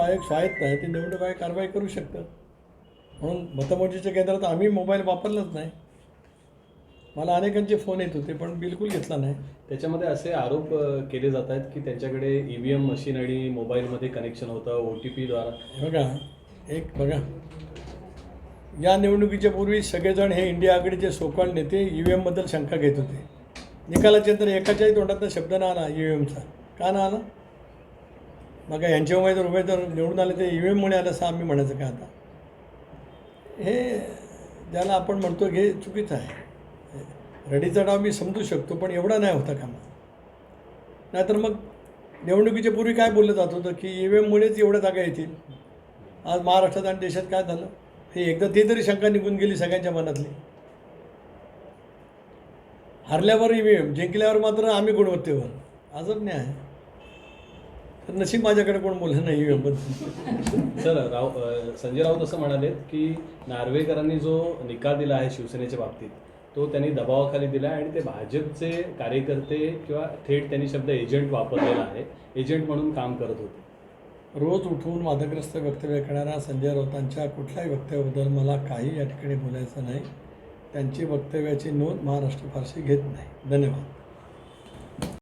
आयोग स्वायत्त आहे ते निवडणूक आयोग कारवाई करू शकतं म्हणून मतमोजणीच्या केंद्रात आम्ही मोबाईल वापरलाच नाही. मला अनेकांचे फोन येत होते पण बिलकुल घेतला नाही. त्याच्यामध्ये असे आरोप केले जात आहेत की त्यांच्याकडे ई व्ही एम मशीन आणि मोबाईलमध्ये कनेक्शन होतं ओ टी पीद्वारा. हे बघा एक बघा. या निवडणुकीच्या पूर्वी सगळेजण हे इंडिया आघाडीचे सोकॉल नेते ई व्ही एमबद्दल शंका घेत होते. निकालाच्या नंतर एकाच्याही तोंडातनं शब्द ना आला ई व्ही एमचा का ना आला? मग यांचे उमेदवार उमेदवार निवडून आले ते ई व्ही एममुळे आलं असं आम्ही म्हणायचं का आता? हे ज्याला आपण म्हणतो हे चुकीचं आहे. रडीचा डाव मी समजू शकतो पण एवढा नाही होता कामा. नाहीतर मग निवडणुकीच्या पूर्वी काय बोललं जात होतं की ई व्ही एममुळेच एवढ्या जागा येतील? आज महाराष्ट्रात आणि देशात काय झालं? हे एकदा ते तरी शंका निघून गेली सगळ्यांच्या मनातली. हरल्यावर ई व्ही एम जिंकल्यावर मात्र आम्ही गुणवत्तेवर. आजच नाही आहे तर नशीब माझ्याकडे कोण बोललं नाही एमबद्दल सर राव संजय राऊत असं म्हणाले की नार्वेकरांनी जो निकाल दिला आहे शिवसेनेच्या बाबतीत तो त्यांनी दबावाखाली दिला आहे आणि ते भाजपचे कार्यकर्ते किंवा थेट त्यांनी शब्द एजंट वापरलेला आहे एजंट म्हणून काम करत होते. रोज उठून वादग्रस्त वक्तव्य करणाऱ्या संजय राऊतांच्या कुठल्याही वक्तव्याबद्दल मला काही या ठिकाणी बोलायचं नाही. त्यांची वक्तव्याची नोंद महाराष्ट्र फारशी घेत नाही. धन्यवाद.